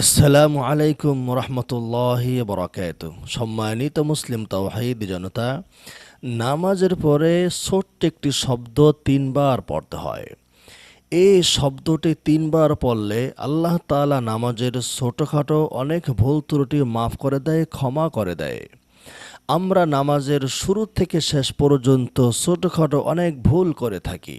আসসালামু আলাইকুম রহমতুল্লাহ বরাকাত সম্মানিত মুসলিম তাওহাইদ জনতা, নামাজের পরে ছোট্ট একটি শব্দ তিনবার পড়তে হয়। এই শব্দটি তিনবার পড়লে আল্লাহ তাআলা নামাজের ছোটোখাটো অনেক ভুল ত্রুটি মাফ করে দেয়, ক্ষমা করে দেয়। আমরা নামাজের শুরু থেকে শেষ পর্যন্ত ছোটোখাটো অনেক ভুল করে থাকি।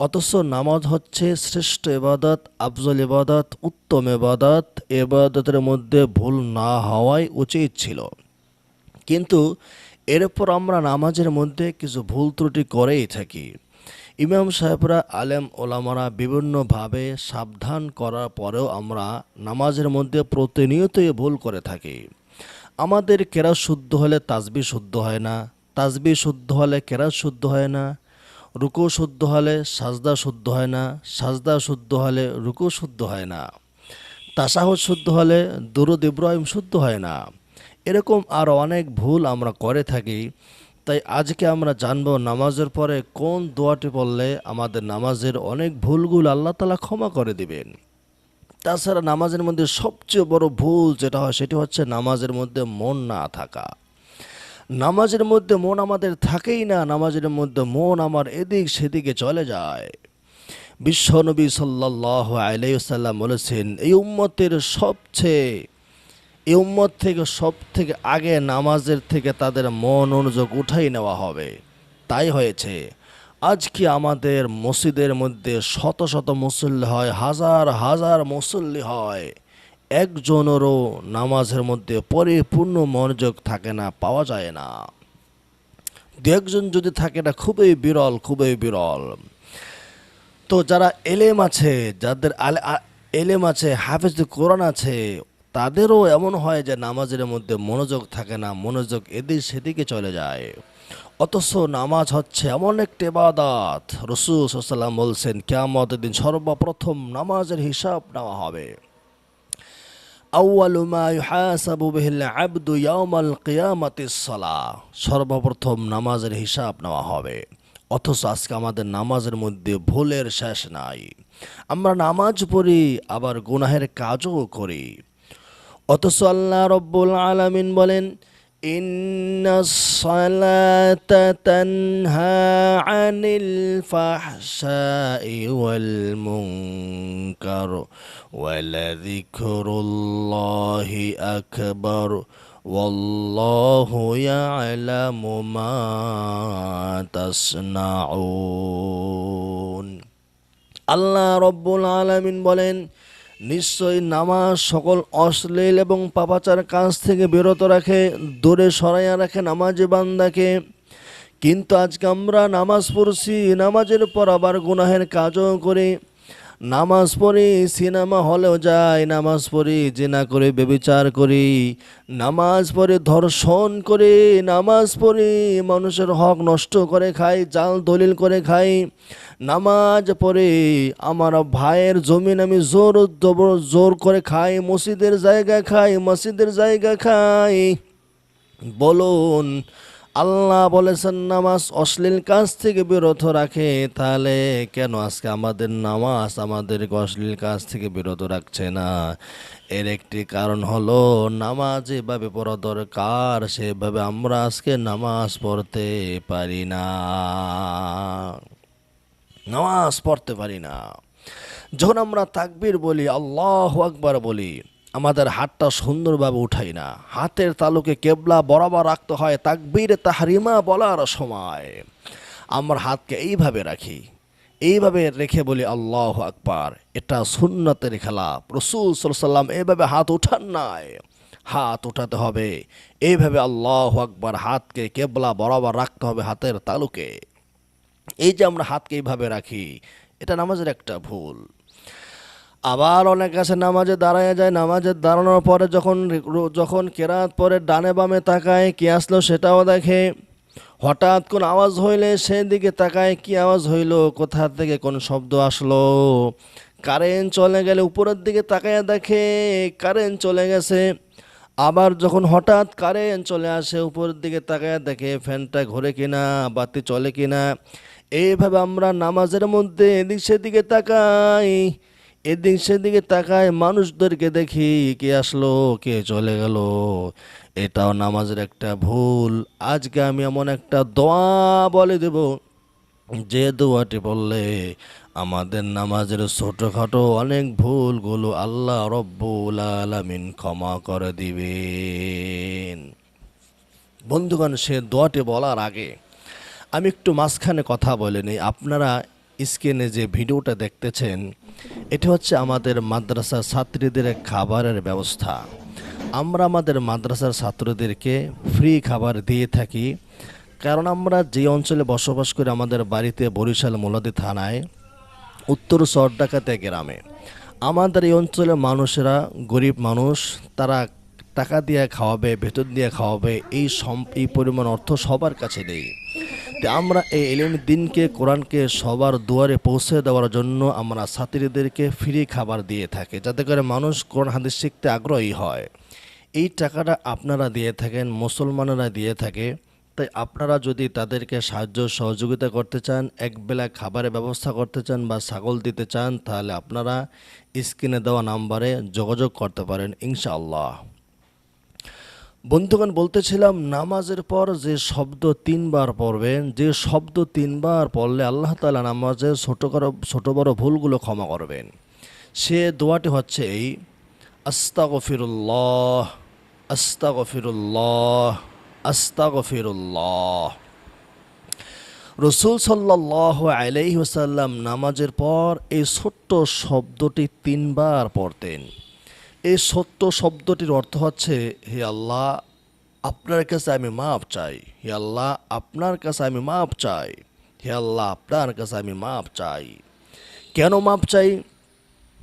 অথচ নামাজ হচ্ছে শ্রেষ্ঠ এবাদত আফজল এবাদত উত্তম এবাদত এবাদতের মধ্যে ভুল না হওয়াই উচিত ছিল। কিন্তু এরপর আমরা নামাজের মধ্যে কিছু ভুল ত্রুটি করেই থাকি। ইমাম সাহেবরা, আলেম ওলামারা বিভিন্নভাবে সাবধান করার পরেও আমরা নামাজের মধ্যে প্রতিনিয়তই ভুল করে থাকি। আমাদের কেরাত শুদ্ধ হলে তাজবি শুদ্ধ হয় না, তাজবি শুদ্ধ হলে কেরাত শুদ্ধ হয় না রুকু শুদ্ধ হলে সাজদা শুদ্ধ হয় না, সাজদা শুদ্ধ হলে রুকু শুদ্ধ হয় না। তাসাহুদ শুদ্ধ হলে দুরুদ ইব্রাহিম শুদ্ধ হয় না। এরকম আর অনেক ভুল আমরা করে থাকি। তাই আজকে আমরা জানব নামাজের পরে কোন দোয়াটি পড়লে আমাদের নামাজের অনেক ভুলগুলো আল্লাহ তালা ক্ষমা করে দিবেন। তাছাড়া নামাজের মধ্যে সবচেয়ে বড় ভুল যেটা হয় সেটি হচ্ছে নামাজের মধ্যে মন না থাকা। নামাজের মধ্যে মন আমাদের থাকেই না, নামাজের মধ্যে মন আমার এদিক সেদিকে চলে যায়। বিশ্বনবী সাল্লাহ আলাইসাল্লাম বলেছেন, এই উম্মতের সবচেয়ে, এই উম্মত থেকে সব থেকে আগে নামাজের থেকে তাদের মন অনুযোগ উঠাই নেওয়া হবে। তাই হয়েছে। আজকে আমাদের মসজিদের মধ্যে শত শত মুসল্লি হয়, হাজার হাজার মুসল্লি হয় একজনেরও নামাজের মধ্যে পরিপূর্ণ মনোযোগ থাকে না, পাওয়া যায় না। দু একজন যদি থাকে না, খুবই বিরল খুবই বিরল। তো যারা এলেম আছে, যাদের এলেম আছে, হাফেজ কোরআন আছে, তাদেরও এমন হয় যে নামাজের মধ্যে মনোযোগ থাকে না, মনোযোগ এদিক সেদিকে চলে যায়। অথচ নামাজ হচ্ছে এমন একটি ইবাদত। রসুল সাল্লাম বলছেন, কেয়ামতের দিন সর্বপ্রথম নামাজের হিসাব নেওয়া হবে। সর্বপ্রথম নামাজের হিসাব নেওয়া হবে। অথচ আজকে আমাদের নামাজের মধ্যে ভুলের শেষ নাই। আমরা নামাজ পড়ি, আবার গুনাহের কাজও করি। অথচ আল্লাহ রব্বুল আলামিন বলেন إن الصلاة تنهى عن الفحشاء والمنكر ولذكر الله أكبر والله يعلم ما تصنعون আল্লাহ রব্বুল আলামিন বলেন নিশ্চয়ই নামাজ সকল অশ্লীল এবং পাপাচার কাজ থেকে বিরত রাখে, দূরে সরাইয়া রাখে নামাজে বান্দাকে। কিন্তু আজকে আমরা নামাজ পড়ছি, নামাজের পর আবার গুনাহের কাজও করি। নামাজ পড়ি, সিনেমা হলেও যাই, নামাজ পড়ি, জেনা করে, বেবিচার করি। নামাজ পড়ে, ধর্ষণ করি, নামাজ পড়ি, মানুষের হক নষ্ট করে খাই, জাল দলিল করে খাই। নামাজ পড়ে আমার ভাইয়ের জমিন আমি জোর জোর করে খাই, মসজিদের জায়গা খাই, মসজিদের জায়গা খাই। বলুন, আল্লাহ বলেছেন নামাজ অশ্লীল কাজ থেকে বিরত রাখে, তাহলে কেন আজকে আমাদের নামাজ আমাদেরকে অশ্লীল কাজ থেকে বিরত রাখছে না? এর একটি কারণ হলো নামাজ এভাবে পড়া দরকার, সেভাবে আমরা আজকে নামাজ পড়তে পারি না। নামাজ পড়তে পারি না। যখন আমরা তাকবির বলি, আল্লাহ আকবার বলি, আমাদের হাতটা সুন্দরভাবে উঠাই না। হাতের তালুকে কেবলা বরাবর রাখতে হয়, তাকবীর তাহারিমা বলার সময়। আমরা হাতকে এইভাবে রাখি, এইভাবে রেখে বলি, আল্লাহ আকবার, এটা সুন্নতের খেলা। রসুল সাল্লাম এইভাবে হাত উঠান নাই। হাত উঠাতে হবে, এইভাবে আল্লাহ আকবার হাতকে কেবলা বরাবর রাখতে হবে হাতের তালুকে। এই যে আমরা হাতকে এইভাবে রাখি, এটা নামাজের একটা ভুল। আবার অনেক আছে নামাজে দাঁড়ায় যায়, নামাজে দাঁড়ানোর পরে যখন যখন কেরাত পরে ডানে বামে তাকায়, কি আসলো সেটাও দেখে। হঠাৎ কোন আওয়াজ হইলে সেদিকে তাকায়, কি আওয়াজ হইল, কোথা থেকে কোন শব্দ আসলো। কারেন্ট চলে গেলে উপরের দিকে তাকায় দেখে, কারেন্ট চলে গেছে। আবার যখন হঠাৎ কারেন্ট চলে আসে, উপরের দিকে তাকায় দেখে, ফ্যানটা ঘোরে কিনা, বাতি চলে কিনা। এইভাবে আমরা নামাজের মধ্যে এদিক সেদিকে তাকাই, এদিক সেদিকে তাকায় মানুষদেরকে দেখি কে আসলো, কে চলে গেল। এটাও নামাজের একটা ভুল। আজকে আমি এমন একটা দোয়া বলে দেব, যে দোয়াটি বললে আমাদের নামাজের ছোটোখাটো অনেক ভুলগুলো আল্লাহ রব্বুল আলামিন ক্ষমা করে দিবেন। বন্ধুগণ, সে দোয়াটি বলার আগে আমি একটু মাঝখানে কথা বলে নিই। আপনারা স্ক্রিনে যে ভিডিওটা দেখতেছেন, এটা হচ্ছে আমাদের মাদ্রাসার ছাত্রীদের খাবারের ব্যবস্থা। আমরা আমাদের মাদ্রাসার ছাত্রদেরকে ফ্রি খাবার দিয়ে থাকি, কারণ আমরা যে অঞ্চলে বসবাস করি আমাদের বাড়িতে বরিশাল মোলাদি থানায়, উত্তর চরডাকাতে গ্রামে। আমাদের এই অঞ্চলের মানুষেরা গরিব মানুষ, তারা টাকা দিয়ে খাওয়াবে, বেতন দিয়ে খাওয়াবে, এই সম, এই পরিমাণ অর্থ সবার কাছে নেই। আমরা এই এলিম দিনকে, কোরআনকে সবার দুয়ারে পৌঁছে দেওয়ার জন্য আমরা ছাত্রীদেরকে ফ্রি খাবার দিয়ে থাকি, যাতে করে মানুষ কোরআন হাদিস শিখতে আগ্রহী হয়। এই টাকাটা আপনারা দিয়ে থাকেন, মুসলমানেরা দিয়ে থাকে। তাই আপনারা যদি তাদেরকে সাহায্য সহযোগিতা করতে চান, একবেলা খাবারের ব্যবস্থা করতে চান বা ছাগল দিতে চান, তাহলে আপনারা স্ক্রিনে দেওয়া নাম্বারে যোগাযোগ করতে পারেন, ইনশাআল্লাহ। বন্ধুগণ, বলতেছিলাম, নামাজের পর যে শব্দ তিনবার পড়বেন, যে শব্দ তিনবার পড়লে আল্লাহ তালা নামাজের ছোটো ছোট বড় ভুলগুলো ক্ষমা করবেন। সে দোয়াটি হচ্ছে এই, আস্তাগফিরুল্লাহ আস্তাগফিরুল্লাহ আস্তাগফিরুল্লাহ। রসুল সাল্লাহ আলাইহি ওসাল্লাম নামাজের পর এই ছোট্ট শব্দটি তিনবার পড়তেন। এই সত্য শব্দটির অর্থ হচ্ছে, হে আল্লাহ, আপনার কাছে আমি মাপ চাই। হে আল্লাহ, আপনার কাছে আমি মাপ চাই। হে আল্লাহ, আপনার কাছে আমি মাপ চাই। কেন মাপ চাই?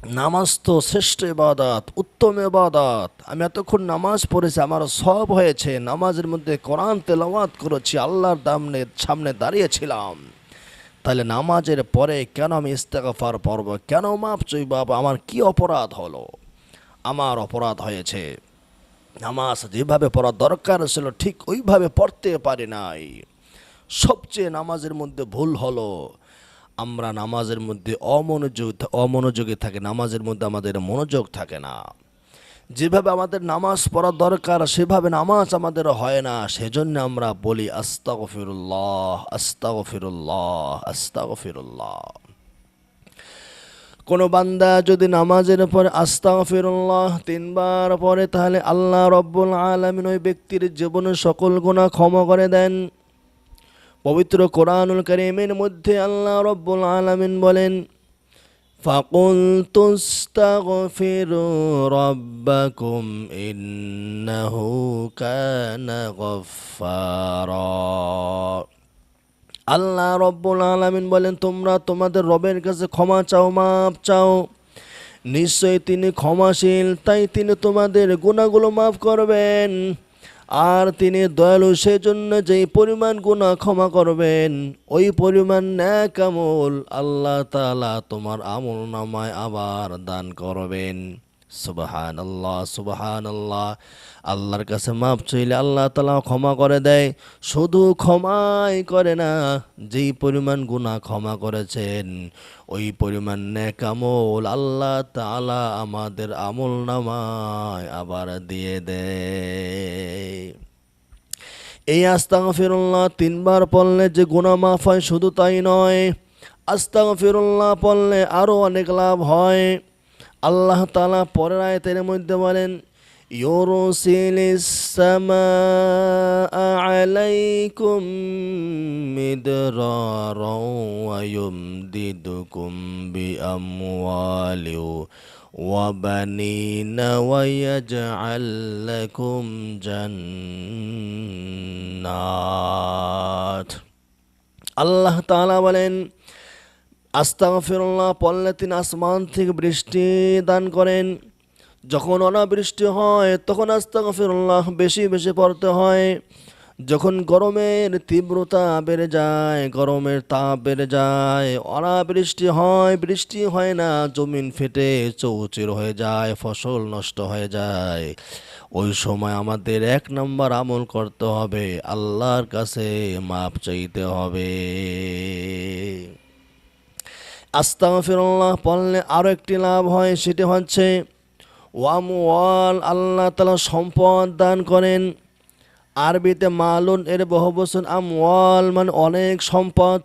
নামাজ তো শ্রেষ্ঠ ইবাদত, উত্তম ইবাদত। আমি এতক্ষণ নামাজ পড়েছি, আমার সব হয়েছে। নামাজের মধ্যে কোরআন তেলাওয়াত করেছি, আল্লাহর দামনের সামনে দাঁড়িয়েছিলাম। তাহলে নামাজের পরে কেন আমি ইস্তেগফার পড়ব? কেন মাপ চাই? বাবা, আমার কি অপরাধ হলো? আমার অপরাধ হয়েছে। নামাজ যেভাবে পড়া দরকার ছিল, ঠিক ওইভাবে পড়তে পারি নাই। সবচেয়ে নামাজের মধ্যে ভুল হলো, আমরা নামাজের মধ্যে অমনোযোগ, অমনোযোগী থাকে, নামাজের মধ্যে আমাদের মনোযোগ থাকে না। যেভাবে আমাদের নামাজ পড়া দরকার, সেভাবে নামাজ আমাদের হয় না। সেজন্য আমরা বলি, আস্তাগফিরুল্লাহ আস্তাগফিরুল্লাহ আস্তাগফিরুল্লাহ। কোনো বান্দা যদি নামাজের পরে আস্তাগফিরুল্লাহ তিনবার পরে তাহলে আল্লাহ রব্বুল আলামিন ওই ব্যক্তির জীবনে সকল গুনাহ ক্ষমা করে দেন পবিত্র কোরআনুল করিমের মধ্যে আল্লাহ রব্বুল আলামিন বলেন فقلت استغفروا ربكم إنه كان غفارا আল্লাহ রব্বুল আলামিন বলেন, তোমরা তোমাদের রবের কাছে ক্ষমা চাও মাপ চাও। নিশ্চয়ই তিনি ক্ষমাশীল, তাই তিনি তোমাদের গুণাগুলো মাফ করবেন। আর তিনি দয়ালু, সেজন্য যেই পরিমাণ গুণা ক্ষমা করবেন, ওই পরিমাণ ন্যাক আমল আল্লাহ তাআলা তোমার আমল নামায় আবার দান করবেন। সুবাহান আল্লাহ সুবাহান আল্লাহ আল্লাহর কাছে মাপ চাইলে আল্লাহ তালা ক্ষমা করে দেয়। শুধু ক্ষমাই করে না, যেই পরিমাণ গুণা ক্ষমা করেছেন, ওই পরিমাণ নেক আমল আল্লাহ তালা আমাদের আমল নামায় আবার দিয়ে দেয়। এই আস্তাগফিরুল্লাহ তিনবার পড়লে যে গুণা মাফ হয়, শুধু তাই নয়, আস্তাগফিরুল্লাহ পড়লে আরও অনেক লাভ হয়। আল্লাহ তালা পরের আয়তের মধ্যে বলেন يرسل السماء عليكم مدرارا ويمددكم بأموال وبنين ويجعل لكم جنات আল্লাহ তাআলা বলেন আস্তাগফিরুল্লাহ, পড়লে তিনি আসমান থেকে বৃষ্টি দান করেন। যখন অনাবৃষ্টি হয়, তখন আস্তাগফিরুল্লাহ বেশি বেশি পড়তে হয়। যখন গরমের তীব্রতা বেড়ে যায়, গরমের তাপ বেড়ে যায়, অনাবৃষ্টি হয়, বৃষ্টি হয় না, জমিন ফেটে চৌচির হয়ে যায়, ফসল নষ্ট হয়ে যায়। ওই সময় আমাদের এক নম্বর আমল করতে হবে, আল্লাহর কাছে মাপ চাইতে হবে। আস্তাগফিরুল্লাহ পড়লে আরও একটি লাভ হয়, সেটি হচ্ছে ওয়ামওয়াল আল্লাহ তালা সম্পদ দান করেন। আরবিতে মালুন এর বহু বছর আমওয়াল মানে অনেক সম্পদ।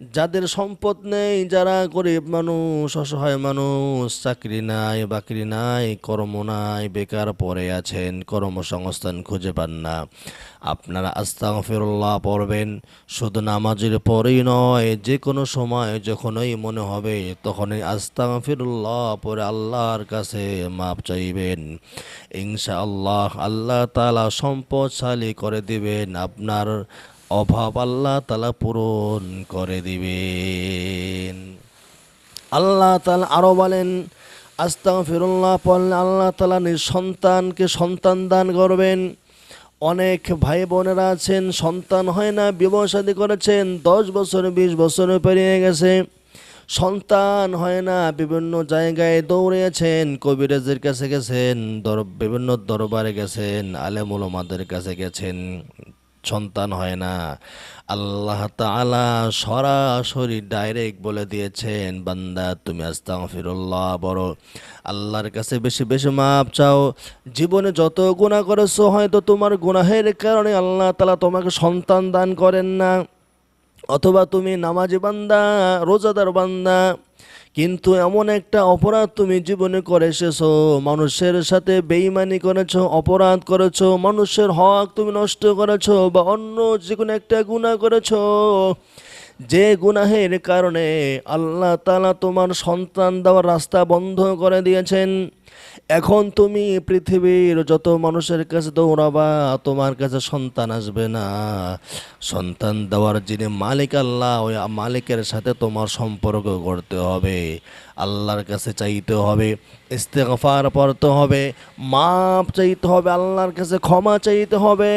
যাদের সম্পদ নেই, যারা গরিব মানুষ, অসহায় মানুষ, চাকরি নাই, বাকরি নাই, কর্ম নাই, বেকার পরে আছেন, কর্মসংস্থান খুঁজে পান না। আপনারা আস্তাগফিরুল্লাহ পড়বেন। শুধু নামাজের পরেই নয় যে কোনো সময় যখনই মনে হবে, তখনই আস্তাগফিরুল্লাহ পরে আল্লাহর কাছে মাপ চাইবেন। ইনশাআল্লাহ আল্লাহ তালা সম্পদশালী করে দিবেন। আপনার অভাব আল্লাহ তালা পূরণ করে দিবেন। আল্লাহ তালা আরও বলেন আস্তা ফিরুল্লাহ পড়লে আল্লাহ তালা সন্তানকে সন্তান দান করবেন। অনেক ভাই বোনেরা আছেন, সন্তান হয় না শাদী করেছেন, দশ বছর, বিশ বছর পেরিয়ে গেছে। সন্তান হয় না, বিভিন্ন জায়গায় দৌড়িয়েছেন কবিরাজের কাছে গেছেন বিভিন্ন দরবারে গেছেন আলেমুলমাদের কাছে গেছেন। সন্তান হয় না। আল্লাহ তাআলা সরাসরি ডাইরেক্ট বলে দিয়েছেন, বান্দা তুমি আস্তাগফিরুল্লাহ বড় আল্লাহর কাছে বেশি বেশি মাপ চাও। জীবনে যত গুনাহ করেছ, হয়তো তোমার গুনাহের কারণে আল্লাহ তালা তোমাকে সন্তান দান করেন না। অথবা তুমি নামাজি বান্দা, রোজাদার বান্দা কিন্তু এমন একটা অপরাধ তুমি জীবনে করে এসেছ মানুষের সাথে বেইমানি করেছ, অপরাধ করেছ, মানুষের হক তুমি নষ্ট করেছ বা অন্য যে কোনো একটা গুণা করেছ, যে গুনাহের কারণে আল্লাহ তালা তোমার সন্তান দেওয়ার রাস্তা বন্ধ করে দিয়েছেন। এখন তুমি পৃথিবীর যত মানুষের কাছে দৌড়াবা, তোমার কাছে সন্তান আসবে না। সন্তান দেওয়ার যিনি মালিক আল্লাহ, ওই মালিকের সাথে তোমার সম্পর্ক করতে হবে। আল্লাহর কাছে চাইতে হবে, ইস্তেগফার পড়তে হবে মাপ চাইতে হবে, আল্লাহর কাছে ক্ষমা চাইতে হবে।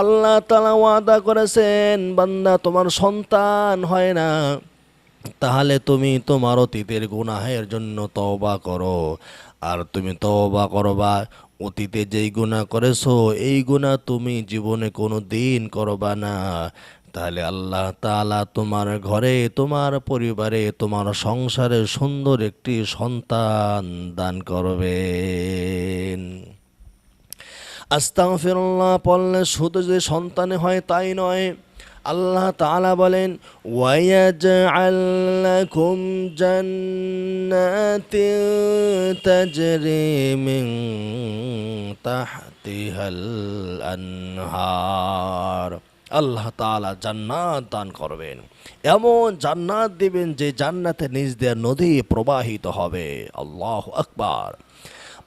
আল্লাহ তালা ওয়াদা করেছেন, বান্দা তোমার সন্তান হয় না, তাহলে তুমি তোমার অতীতের গুনাহের জন্য তওবা করো। আর তুমি তওবা করবা অতীতে যেই গুনাহ করেছ, এই গুনাহ তুমি জীবনে কোনো দিন করবা না। তাহলে আল্লাহ তাআলা তোমার ঘরে, তোমার পরিবারে, তোমার সংসারে সুন্দর একটি সন্তান দান করবেন। আস্তাগফিরুল্লাহ পড়লে শুধু যে সন্তানে হয় তাই নয় আল্লাহ তাআলা বলেন, ওয়ায়াজআল লাকুম জান্নাতিন তাজরি মিন আনহার। আল্লাহ তাআলা জান্নাত দান করবেন। এমন জান্নাত দিবেন যে জান্নাতে নিজ দিয়ে নদী প্রবাহিত হবে। আল্লাহ আকবার।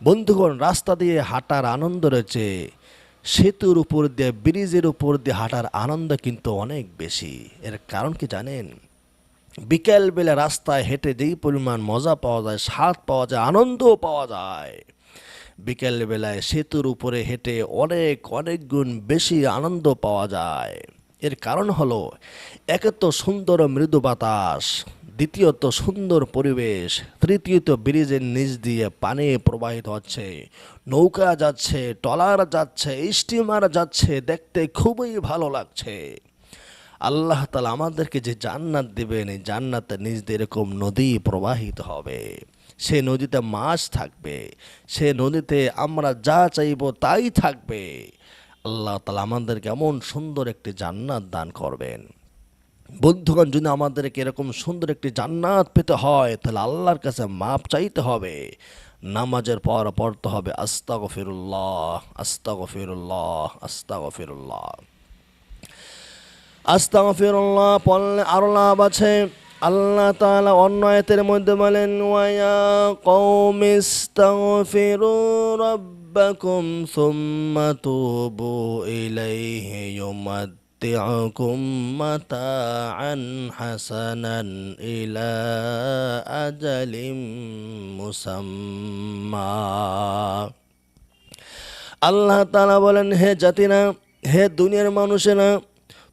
বন্ধুগণ, রাস্তা দিয়ে হাঁটার আনন্দ রয়েছে। সেতুর উপর দিয়ে, ব্রিজের উপর দিয়ে হাঁটার আনন্দ কিন্তু অনেক বেশি। এর কারণ কি জানেন? বিকেলবেলা রাস্তায় হেঁটে যেই পরিমাণ মজা পাওয়া যায়, স্বাদ পাওয়া যায়, আনন্দও পাওয়া যায়, বিকেলবেলায় সেতুর উপরে হেঁটে অনেক অনেক গুণ বেশি আনন্দ পাওয়া যায়। এর কারণ হলো, একে তো সুন্দর মৃদু বাতাস দ্বিতীয়ত সুন্দর পরিবেশ, তৃতীয়ত ব্রিজের নিচ দিয়ে পানি প্রবাহিত হচ্ছে। নৌকা যাচ্ছে, ট্রলার যাচ্ছে, স্টিমার যাচ্ছে, দেখতে খুবই ভালো লাগছে। আল্লাহ তালা আমাদেরকে যে জান্নাত দেবেন, এই জান্নাতে নিজ দিয়ে এরকম নদী প্রবাহিত হবে। সে নদীতে মাছ থাকবে, সে নদীতে আমরা যা চাইব তাই থাকবে। আল্লাহ তালা আমাদেরকে এমন সুন্দর একটি জান্নাত দান করবেন। বন্ধুগণ, যদি আমাদেরকে এরকম সুন্দর একটি জান্নাত পেতে হয়, তাহলে আল্লাহর কাছে মাপ চাইতে হবে। নামাজের পর পড়তে হবে আস্তাগ ফিরুল্লাহ আস্তাগ ফিরুল্লাহ আস্তাগ ফিরুল্লাহ আস্তাগ ফিরুল্লাহ পড়লে আরও লাভ আছে। আল্লাহ তাআলা অন্য আয়াতের মধ্যে বলেন ওয়ায়া ওয়া কওমিস্তাগফিরু রাব্বাকুম সুম্মা তুবু ইলাইহি ইউমাদ يمتعكم متاعا حسنا إلى أجل مسمى আল্লাহ তালা বলেন হে জাতিনা হে দুনিয়ার মানুষেরা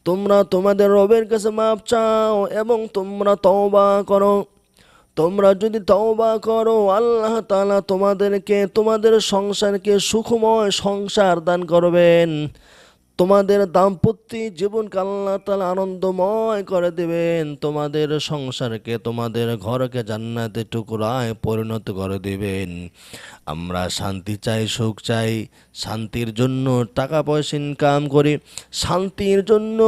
তোমরা তোমাদের রবের কাছে মাপ চাও এবং তোমরা তওবা করো তোমরা যদি তওবা করো আল্লাহ তালা তোমাদেরকে তোমাদের সংসারকে সুখময় সংসার দান করবেন তোমাদের দাম্পত্য জীবনকে আল্লাহ তালা আনন্দময় করে দেবেন। তোমাদের সংসারকে, তোমাদের ঘরকে জান্নাতে টুকরায় পরিণত করে দেবেন। আমরা শান্তি চাই, সুখ চাই, শান্তির জন্য টাকা পয়সা ইনকাম করি, শান্তির জন্য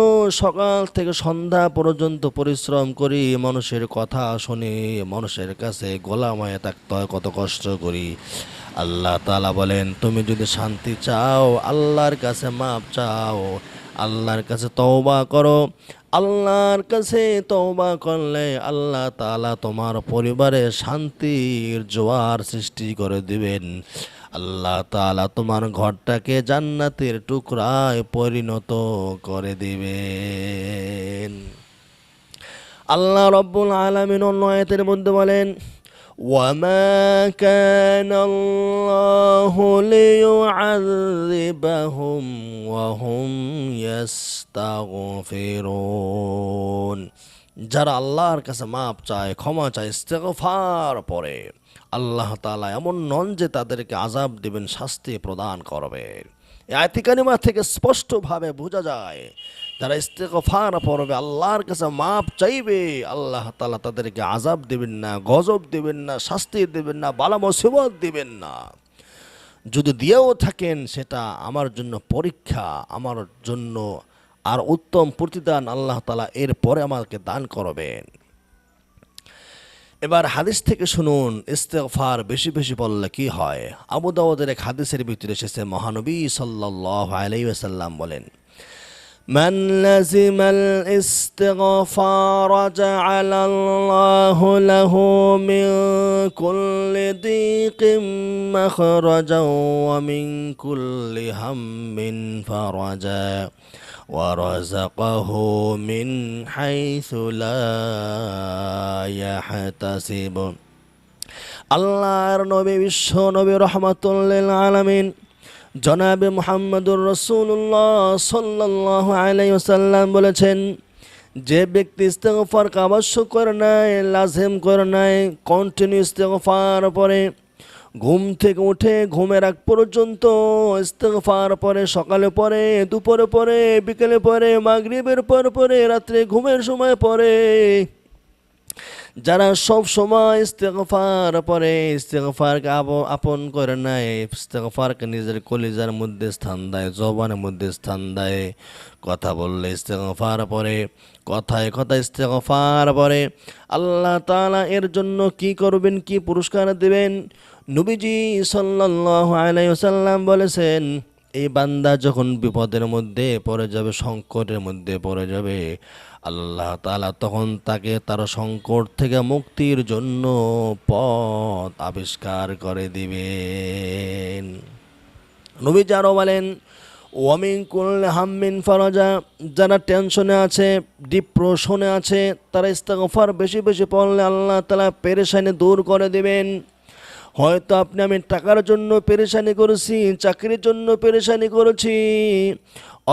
সকাল থেকে সন্ধ্যা পর্যন্ত পরিশ্রম করি, মানুষের কথা শুনি, মানুষের কাছে গোলামায় থাকতে হয়, কত কষ্ট করি। আল্লাহ তালা বলেন, তুমি যদি শান্তি চাও, আল্লাহর কাছে মাপ চাও, আল্লাহর কাছে তওবা করো। আল্লাহর কাছে তওবা করলে আল্লাহ তালা তোমার পরিবারে শান্তির জোয়ার সৃষ্টি করে দিবেন। আল্লাহ তালা তোমার ঘরটাকে জান্নাতের টুকরায় পরিণত করে দিবেন। আল্লাহ রব্বুল আলমিন অন্য আয়াতের মধ্যে বলেন وما كان الله ليعذبهم وهم يستغفرون যারা আল্লাহর কাছে মাপ চায় ক্ষমা চায় ইস্তেগফার পরে আল্লাহ তাআলা এমন নন যে তাদেরকে আজাব দিবেন শাস্তি প্রদান করবেন এই আয়তিকানিমা থেকে স্পষ্টভাবে বোঝা যায় যারা ইস্তেগফার পড়বে, আল্লাহর কাছে মাপ চাইবে। আল্লাহ তালা তাদেরকে আজাব দেবেন না, গজব দেবেন না, শাস্তি দেবেন না, বালা মুসিবত দিবেন না। যদি দিয়েও থাকেন, সেটা আমার জন্য পরীক্ষা, আমার জন্য আর উত্তম প্রতিদান আল্লাহ তালা এর পরে আমাকে দান করবেন। এবার হাদিস থেকে শুনুন, ইস্তেগফার বেশি বেশি বললে কি হয়? আবু দাউদের এক হাদিসের ভিতরে এসেছে, মহানবী সাল্লাল্লাহু আলাইহি ওয়াসাল্লাম বলেন من لزم الاستغفار جعل الله له من كل ضيق مخرجا ومن كل هم فرجا ورزقه من حيث لا يحتسب আল্লাহর নবী বিশ্ব নবী রহমাতুল্লিল আলামিন জনাবে মোহাম্মদুর রসুল্লাহ সাল্লাহ আলাইসাল্লাম বলেছেন, যে ব্যক্তি ইস্তেগফারকে আবশ্যক করে নাই লাজেম করে নাই কন্টিনিউ ইস্তেগফার পরে, ঘুম থেকে উঠে ঘুমের আগ পর্যন্ত ইস্তেগফার পরে, সকালে পরে, দুপুরে পরে, বিকেলে পরে, মাগরিবের পর পরে, রাত্রে ঘুমের সময় পরে যারা সব সময় ইস্তেগফার পরে ইস্তেগফারকে আপন করে নেয় ইস্তেগফারকে নিজের কলিজার মধ্যে স্থান দেয়, জবানের মধ্যে স্থান দেয়। কথা বললে ইস্তেগফার পরে, কথায় কথা ইস্তেগফার পরে। আল্লাহ তাআলা এর জন্য কি করবেন, কি পুরস্কার দেবেন? নবীজি সাল্লাল্লাহু আলাইহি ওয়াসাল্লাম বলেছেন এই বান্দা যখন বিপদের মধ্যে পড়ে যাবে, সংকটের মধ্যে পড়ে যাবে, আল্লাহ তালা তখন তাকে তার সংকট থেকে মুক্তির জন্য পথ আবিষ্কার করে দিবেন। নবী আরও বলেন, ওয়ামিন করলে হাম্মিন ফরজা যারা টেনশনে আছে, ডিপ্রেশনে আছে, তারা ইস্তেগফার বেশি বেশি পড়লে আল্লাহ তালা পেরেশানি দূর করে দিবেন। হয়তো আপনি আমি টাকার জন্য পেরেশানি করেছি, চাকরির জন্য পেরেশানি করেছি,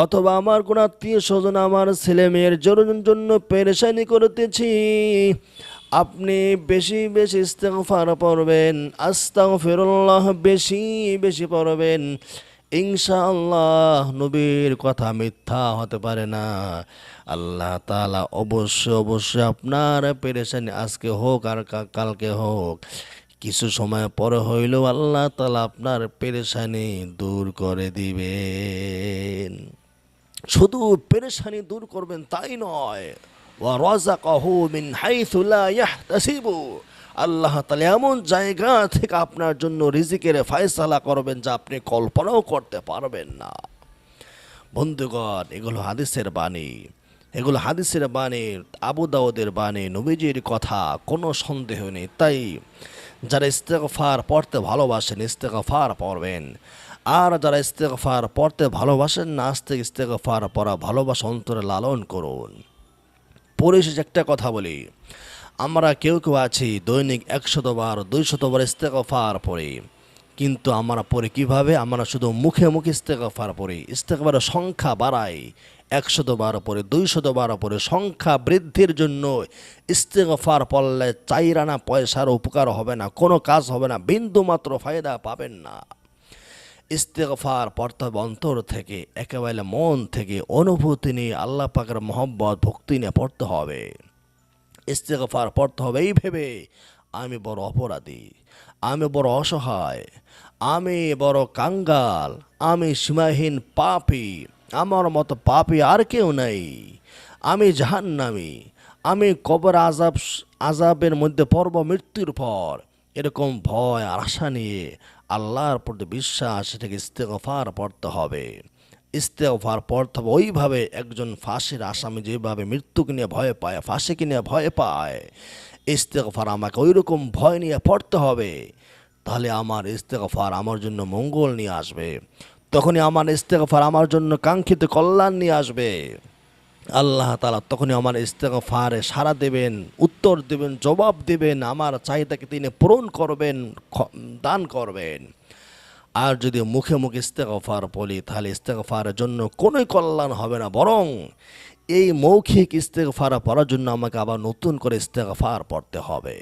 অথবা আমার কোনো আত্মীয় স্বজন, আমার ছেলে মেয়ের জন্য পেরেশানি করতেছি। আপনি বেশি বেশি ইস্তেগফার পড়বেন, আস্তাগফিরুল্লাহ বেশি বেশি পড়বেন। ইনশাআল্লাহ নবীর কথা মিথ্যা হতে পারে না। আল্লাহ তালা অবশ্যই অবশ্যই আপনার পেরেশানি আজকে হোক আর কালকে হোক। কিছু সময় পরে হইলেও আল্লাহ তালা আপনার পেরেশানি দূর করে দিবেন। শুধু পেরেশানি দূর করবেন তাই নয়। ওয়ারাযাকাহু মিন আল্লাহ তাআলা এমন জায়গা থেকে আপনার জন্য রিজিকের ফয়সালা করবেন যা আপনি কল্পনাও করতে পারবেন না। বন্ধুগণ, এগুলো হাদিসের বাণী। এগুলো হাদিসের বাণী, আবু দাউদের বাণী, নবীজির কথা, কোনো সন্দেহ নেই। তাই যারা ইস্তেগফার পড়তে ভালোবাসেন, ইস্তেগফার পড়বেন। আর যারা ইস্তেগফার পড়তে ভালোবাসেন না আস্তে ইস্তেগফার পড়া ভালোবাসা অন্তরে লালন করুন। পরিশেষ একটা কথা বলি। আমরা কেউ কেউ আছি দৈনিক একশতবার দুইশতবার ইস্তেগফার পড়ি। কিন্তু আমরা পড়ি কীভাবে? আমরা শুধু মুখে মুখে ইস্তেগফার পড়ি। ইস্তেগফারের সংখ্যা বাড়াই। একশত বার পরে দুইশত বার পরে সংখ্যা বৃদ্ধির জন্য ইস্তেগফার পড়লে চাইরানা পয়সার উপকার হবে না, কোনো কাজ হবে না, বিন্দু মাত্র ফায়দা পাবেন না। ইস্তেগফার পড়তে হবে অন্তর থেকে, একেবারে মন থেকে, অনুভূতি নিয়ে আল্লাহ পাকের মহব্বত, ভক্তি নিয়ে পড়তে হবে। ইস্তেগফার পড়তে হবে এই ভেবে, আমি বড় অপরাধী, আমি বড় অসহায়, আমি বড় কাঙ্গাল, আমি সীমাহীন পাপী আমার মতো পাপী আর কেউ নাই। আমি জাহান্নামি। আমি কবর আজাব আজাবের মধ্যে পর্ব মৃত্যুর পর। এরকম ভয় আর আশা নিয়ে আল্লাহর প্রতি বিশ্বাস সেটাকে ইস্তেগফার পড়তে হবে। ইস্তেগফার পড়তে হবে ওইভাবে একজন ফাঁসির আসামি যেভাবে মৃত্যুকে নিয়ে ভয় পায়, ফাঁসিকে নিয়ে ভয় পায়। ইস্তেগফার আমাকে ওইরকম ভয় নিয়ে পড়তে হবে। তাহলে আমার ইস্তেগফার আমার জন্য মঙ্গল নিয়ে আসবে। তখনই আমার ইস্তেগফার আমার জন্য কাঙ্ক্ষিত কল্যাণ নিয়ে আসবে। আল্লাহ তালা তখনই আমার ইস্তেগফারে সাড়া দেবেন, উত্তর দেবেন, জবাব দেবেন, আমার চাহিদাকে তিনি পূরণ করবেন দান করবেন। আর যদি মুখে মুখে ইস্তেগফার বলি, তাহলে ইস্তেগফারের জন্য কোনোই কল্যাণ হবে না, বরং এই মৌখিক ইস্তেগফার পড়ার জন্য আমাকে আবার নতুন করে ইস্তেগফার পড়তে হবে।